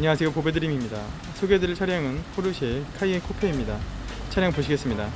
안녕하세요. 보배드림입니다. 소개해드릴 차량은 포르쉐 카이엔 코페입니다. 차량 보시겠습니다.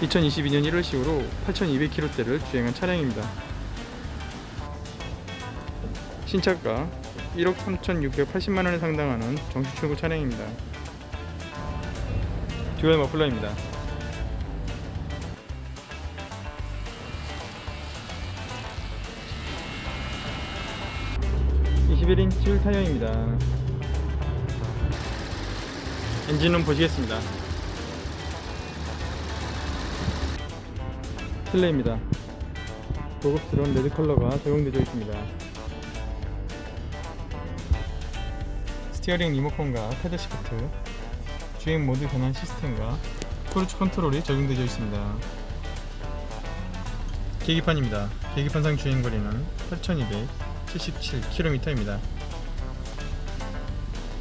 2022년 1월식으로 8200km대를 주행한 차량입니다. 신차가 1억 3680만원에 상당하는 정식 출고 차량입니다. 듀얼 머플러입니다 21인치 휠 타이어입니다. 엔진룸 보시겠습니다. 실내입니다. 고급스러운 레드 컬러가 적용되어 있습니다. 스티어링 리모컨과 패드 시프트, 주행 모드 변환 시스템과 크루즈 컨트롤이 적용되어 있습니다. 계기판입니다. 계기판상 주행 거리는 8,277km입니다.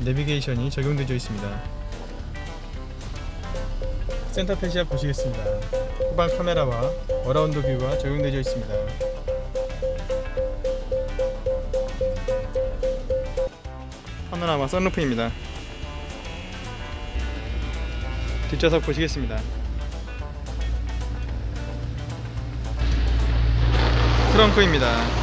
내비게이션이 적용되어 있습니다. 센터 패시아 보시겠습니다. 후방 카메라와 어라운드 뷰가 적용되어 있습니다. 파노라마 썬루프입니다. 뒷좌석 보시겠습니다. 트렁크입니다.